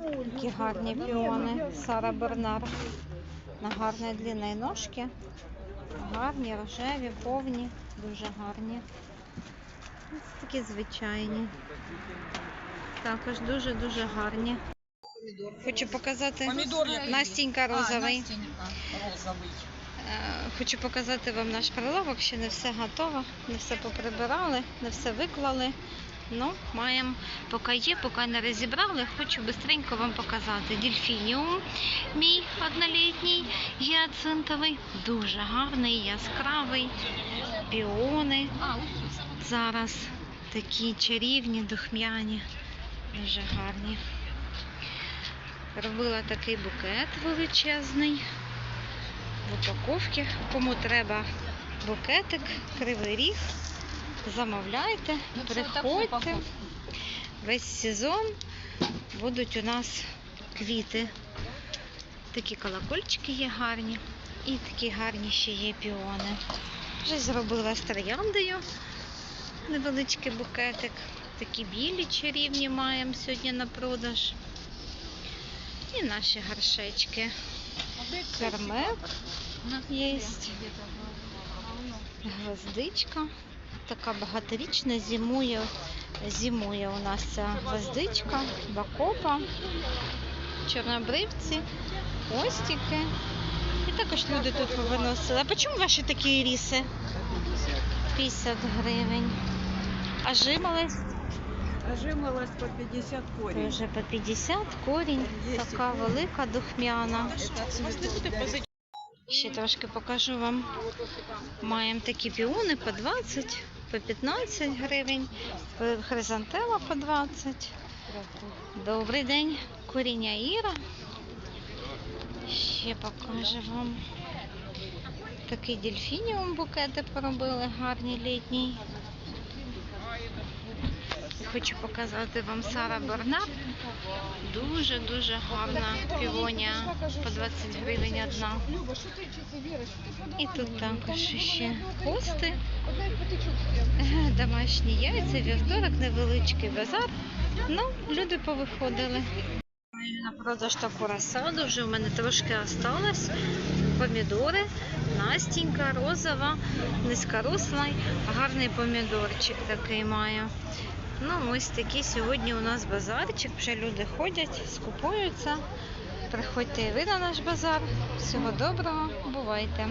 Такі гарні піони. Сара Бернар. На гарної длинної ножки. Гарні, рожеві, повні, дуже гарні. Ось такі звичайні. Також дуже-дуже гарні. Хочу показати Помідор? Настінька розовий. Е, Хочу показати вам наш прилавок, ще не все готово, не все поприбирали, не все виклали. Ну, маємо, поки є, поки не розібрали, хочу швидко вам показати. Дельфініум мій однолітній, гіацинтовий, дуже гарний, яскравий. Піони зараз такі чарівні, духмяні, дуже гарні. Робила такий букет величезний в упаковці. Кому треба букетик, кривий ріг, замовляйте, Ну, приходьте. Весь сезон будуть у нас квіти. Такі колокольчики є гарні. І такі гарні ще є піони. Вже зробила з трояндою невеличкий букетик. Такі білі чарівні маємо сьогодні на продаж. І наші горшечки. Кармек є. Гвоздичка. Така багаторічна зимує. Зимує у нас ця гвоздичка, бакопа, чорнобривці, хвостики. І також люди тут повиносили. А чому ваші такі ріси? 50 гривень. А жимолость? Жимолость по 50 корень. Вже по 50 корінь. Така велика духмяна. Ще трошки покажу вам. Маємо такі піони по 20, по 15 гривень, хризантема по 20. Добрий день, коріння Іра. Ще покажу вам. Такий дельфініум букети поробили, гарні літній. Хочу показати вам Сара Бернар. Дуже-дуже гарна півонія по 20 гривень одна. І тут також ще хости, е, домашні яйця, вівторок, невеличкий базар. Ну, люди повиходили. Маю на продаж таку розсаду, вже в мене трошки осталось. Помідори, Настінька, розова, низькорослий, гарний помідорчик такий маю. Ну, ось такий сьогодні у нас базарчик. Вже люди ходять, скупуються. Приходьте і ви на наш базар. Всього доброго, бувайте!